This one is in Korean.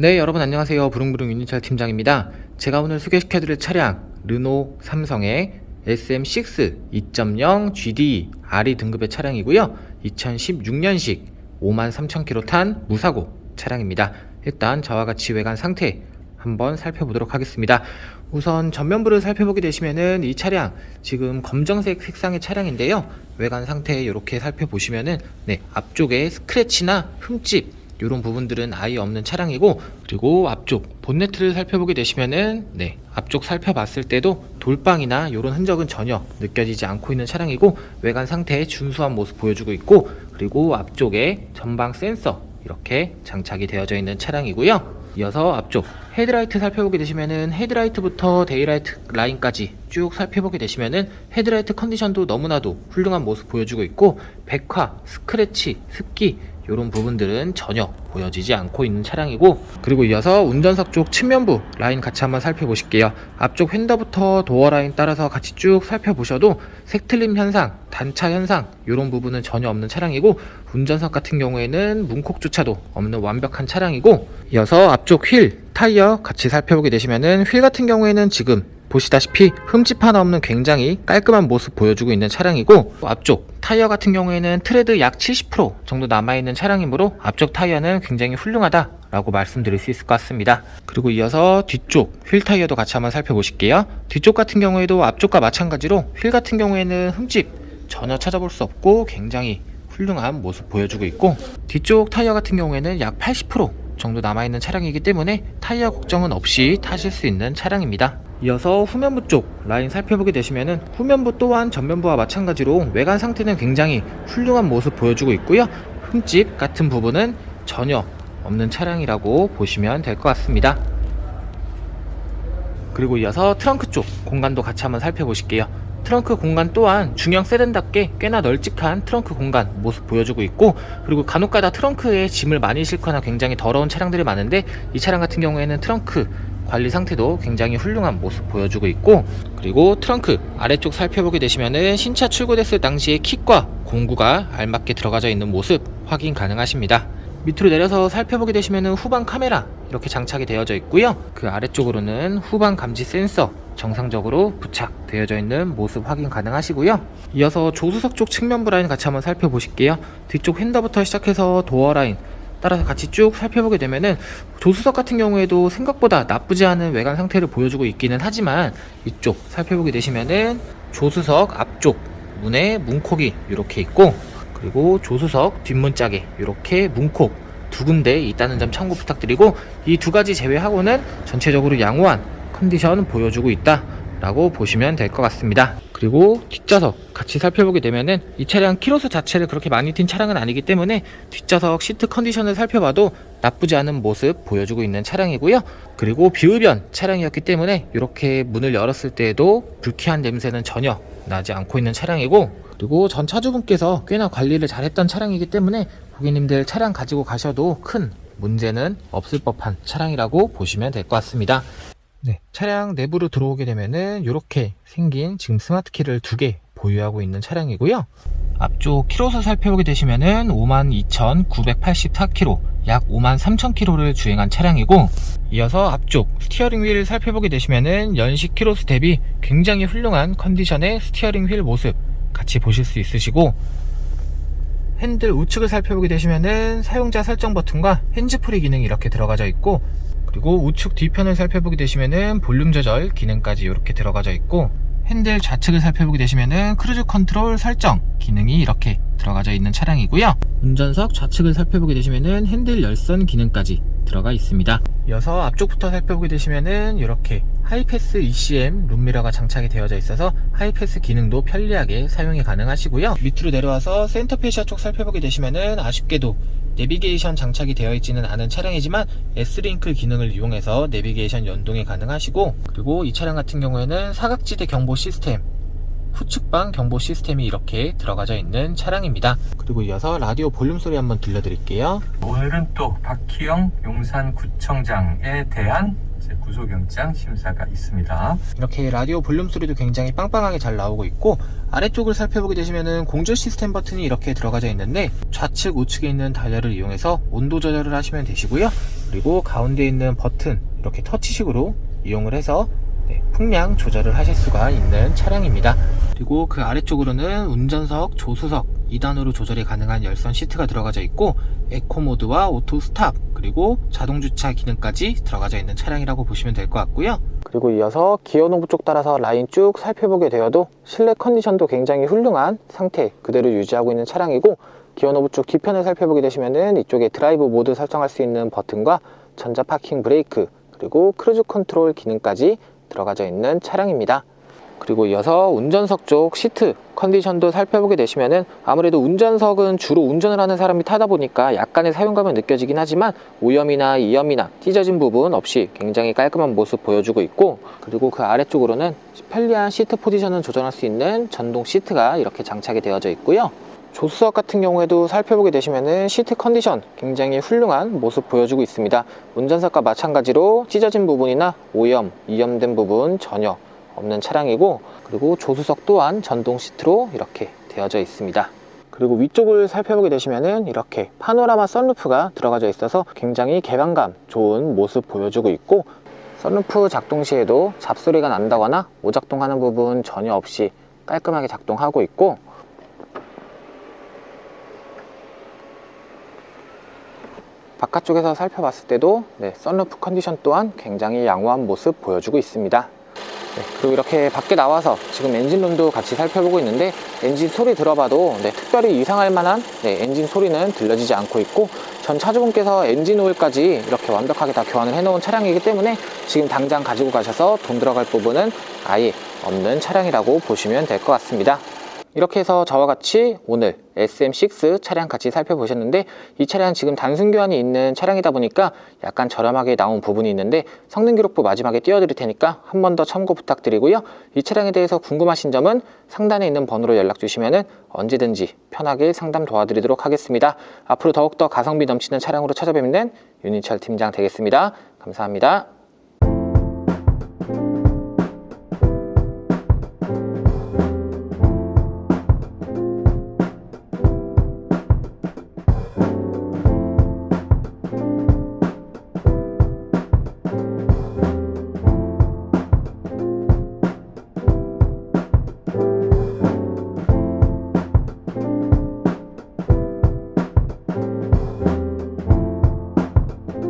네, 여러분 안녕하세요. 부릉부릉 윤희철 팀장입니다. 제가 오늘 소개시켜드릴 차량 르노 삼성의 SM6 2.0 GD RE 등급의 차량이고요. 2016년식 53,000km 탄 무사고 차량입니다. 일단 저와 같이 외관 상태 한번 살펴보도록 하겠습니다. 우선 전면부를 살펴보게 되시면은 이 차량 지금 검정색 색상의 차량인데요. 외관 상태 이렇게 살펴보시면은 네, 앞쪽에 스크래치나 흠집 이런 부분들은 아예 없는 차량이고 그리고 앞쪽 본네트를 살펴보게 되시면은 네 앞쪽 살펴봤을 때도 돌방이나 이런 흔적은 전혀 느껴지지 않고 있는 차량이고 외관 상태의 준수한 모습 보여주고 있고 그리고 앞쪽에 전방 센서 이렇게 장착이 되어져 있는 차량이고요. 이어서 앞쪽 헤드라이트 살펴보게 되시면은 헤드라이트부터 데이라이트 라인까지 쭉 살펴보게 되시면은 헤드라이트 컨디션도 너무나도 훌륭한 모습 보여주고 있고 백화, 스크래치, 습기 이런 부분들은 전혀 보여지지 않고 있는 차량이고 그리고 이어서 운전석 쪽 측면부 라인 같이 한번 살펴보실게요. 앞쪽 휀더부터 도어 라인 따라서 같이 쭉 살펴보셔도 색틀림 현상 단차 현상 이런 부분은 전혀 없는 차량이고 운전석 같은 경우에는 문콕조차도 없는 완벽한 차량이고 이어서 앞쪽 휠 타이어 같이 살펴보게 되시면은 휠 같은 경우에는 지금 보시다시피 흠집 하나 없는 굉장히 깔끔한 모습 보여주고 있는 차량이고 앞쪽 타이어 같은 경우에는 트레드 약 70% 정도 남아있는 차량이므로 앞쪽 타이어는 굉장히 훌륭하다 라고 말씀드릴 수 있을 것 같습니다. 그리고 이어서 뒤쪽 휠 타이어도 같이 한번 살펴보실게요. 뒤쪽 같은 경우에도 앞쪽과 마찬가지로 휠 같은 경우에는 흠집 전혀 찾아볼 수 없고 굉장히 훌륭한 모습 보여주고 있고 뒤쪽 타이어 같은 경우에는 약 80% 정도 남아있는 차량이기 때문에 타이어 걱정은 없이 타실 수 있는 차량입니다. 이어서 후면부 쪽 라인 살펴보게 되시면은 후면부 또한 전면부와 마찬가지로 외관 상태는 굉장히 훌륭한 모습 보여주고 있고요. 흠집 같은 부분은 전혀 없는 차량이라고 보시면 될 것 같습니다. 그리고 이어서 트렁크 쪽 공간도 같이 한번 살펴보실게요 트렁크 공간 또한 중형 세단답게 꽤나 널찍한 트렁크 공간 모습 보여주고 있고 그리고 간혹가다 트렁크에 짐을 많이 싣거나 굉장히 더러운 차량들이 많은데 이 차량 같은 경우에는 트렁크 관리 상태도 굉장히 훌륭한 모습 보여주고 있고 그리고 트렁크 아래쪽 살펴보게 되시면은 신차 출고됐을 당시의 킥과 공구가 알맞게 들어가져 있는 모습 확인 가능하십니다. 밑으로 내려서 살펴보게 되시면은 후방 카메라 이렇게 장착이 되어져 있고요. 그 아래쪽으로는 후방 감지 센서 정상적으로 부착되어져 있는 모습 확인 가능하시고요. 이어서 조수석 쪽 측면부 라인 같이 한번 살펴보실게요. 뒤쪽 핸더부터 시작해서 도어 라인 따라서 같이 쭉 살펴보게 되면은 조수석 같은 경우에도 생각보다 나쁘지 않은 외관 상태를 보여주고 있기는 하지만 이쪽 살펴보게 되시면은 조수석 앞쪽 문에 문콕이 이렇게 있고 그리고 조수석 뒷문 짝에 이렇게 문콕 두 군데 있다는 점 참고 부탁드리고 이 두 가지 제외하고는 전체적으로 양호한 컨디션 보여주고 있다 라고 보시면 될 것 같습니다. 그리고 뒷좌석 같이 살펴보게 되면은 이 차량 키로수 자체를 그렇게 많이 튄 차량은 아니기 때문에 뒷좌석 시트 컨디션을 살펴봐도 나쁘지 않은 모습 보여주고 있는 차량이고요. 그리고 비흡연 차량이었기 때문에 이렇게 문을 열었을 때에도 불쾌한 냄새는 전혀 나지 않고 있는 차량이고 그리고 전 차주분께서 꽤나 관리를 잘했던 차량이기 때문에 고객님들 차량 가지고 가셔도 큰 문제는 없을 법한 차량이라고 보시면 될 것 같습니다 네, 차량 내부로 들어오게 되면은 이렇게 생긴 지금 스마트 키를 두 개 보유하고 있는 차량이고요. 앞쪽 키로수 살펴보게 되시면은 52,984km, 약 53,000km를 주행한 차량이고 이어서 앞쪽 스티어링 휠 살펴보게 되시면은 연식 키로수 대비 굉장히 훌륭한 컨디션의 스티어링 휠 모습 같이 보실 수 있으시고 핸들 우측을 살펴보게 되시면은 사용자 설정 버튼과 핸즈프리 기능이 이렇게 들어가져 있고 그리고 우측 뒤편을 살펴보게 되시면은 볼륨 조절 기능까지 이렇게 들어가져 있고 핸들 좌측을 살펴보게 되시면은 크루즈 컨트롤 설정 기능이 이렇게 들어가져 있는 차량이고요. 운전석 좌측을 살펴보게 되시면은 핸들 열선 기능까지 들어가 있습니다. 이어서 앞쪽부터 살펴보게 되시면은 이렇게 하이패스 ECM 룸미러가 장착이 되어져 있어서 하이패스 기능도 편리하게 사용이 가능하시고요. 밑으로 내려와서 센터페시아 쪽 살펴보게 되시면은 아쉽게도 내비게이션 장착이 되어 있지는 않은 차량이지만 S링크 기능을 이용해서 내비게이션 연동이 가능하시고 그리고 이 차량 같은 경우에는 사각지대 경보 시스템 후측방 경보 시스템이 이렇게 들어가져 있는 차량입니다. 그리고 이어서 라디오 볼륨 소리 한번 들려드릴게요. 오늘은 또 박희영 용산구청장에 대한 구속영장 심사가 있습니다. 이렇게 라디오 볼륨 소리도 굉장히 빵빵하게 잘 나오고 있고 아래쪽을 살펴보게 되시면은 공조 시스템 버튼이 이렇게 들어가져 있는데 좌측 우측에 있는 다이얼을 이용해서 온도 조절을 하시면 되시고요 그리고 가운데 있는 버튼 이렇게 터치식으로 이용을 해서 네, 풍량 조절을 하실 수가 있는 차량입니다 그리고 그 아래쪽으로는 운전석, 조수석 2단으로 조절이 가능한 열선 시트가 들어가져 있고 에코 모드와 오토 스탑 그리고 자동 주차 기능까지 들어가져 있는 차량이라고 보시면 될 것 같고요. 그리고 이어서 기어 노브 쪽 따라서 라인 쭉 살펴보게 되어도 실내 컨디션도 굉장히 훌륭한 상태 그대로 유지하고 있는 차량이고 기어 노브 쪽 뒤편을 살펴보게 되시면은 이쪽에 드라이브 모드 설정할 수 있는 버튼과 전자 파킹 브레이크 그리고 크루즈 컨트롤 기능까지 들어가져 있는 차량입니다. 그리고 이어서 운전석 쪽 시트 컨디션도 살펴보게 되시면은 아무래도 운전석은 주로 운전을 하는 사람이 타다 보니까 약간의 사용감은 느껴지긴 하지만 오염이나 이염이나 찢어진 부분 없이 굉장히 깔끔한 모습 보여주고 있고 그리고 그 아래쪽으로는 편리한 시트 포지션을 조절할 수 있는 전동 시트가 이렇게 장착이 되어져 있고요. 조수석 같은 경우에도 살펴보게 되시면은 시트 컨디션 굉장히 훌륭한 모습 보여주고 있습니다. 운전석과 마찬가지로 찢어진 부분이나 오염, 이염된 부분 전혀 없는 차량이고 그리고 조수석 또한 전동 시트로 이렇게 되어져 있습니다. 그리고 위쪽을 살펴보게 되시면은 이렇게 파노라마 썬루프가 들어가져 있어서 굉장히 개방감 좋은 모습 보여주고 있고 썬루프 작동 시에도 잡소리가 난다거나 오작동하는 부분 전혀 없이 깔끔하게 작동하고 있고 바깥쪽에서 살펴봤을 때도 네, 썬루프 컨디션 또한 굉장히 양호한 모습 보여주고 있습니다. 네, 그리고 이렇게 밖에 나와서 지금 엔진룸도 같이 살펴보고 있는데 엔진 소리 들어봐도 네, 특별히 이상할 만한 네, 엔진 소리는 들려지지 않고 있고 전 차주분께서 엔진 오일까지 이렇게 완벽하게 다 교환을 해놓은 차량이기 때문에 지금 당장 가지고 가셔서 돈 들어갈 부분은 아예 없는 차량이라고 보시면 될 것 같습니다. 이렇게 해서 저와 같이 오늘 SM6 차량 같이 살펴보셨는데 이 차량 지금 단순 교환이 있는 차량이다 보니까 약간 저렴하게 나온 부분이 있는데 성능 기록부 마지막에 띄워드릴 테니까 한 번 더 참고 부탁드리고요. 이 차량에 대해서 궁금하신 점은 상단에 있는 번호로 연락 주시면 언제든지 편하게 상담 도와드리도록 하겠습니다. 앞으로 더욱더 가성비 넘치는 차량으로 찾아뵙는 윤인철 팀장 되겠습니다. 감사합니다.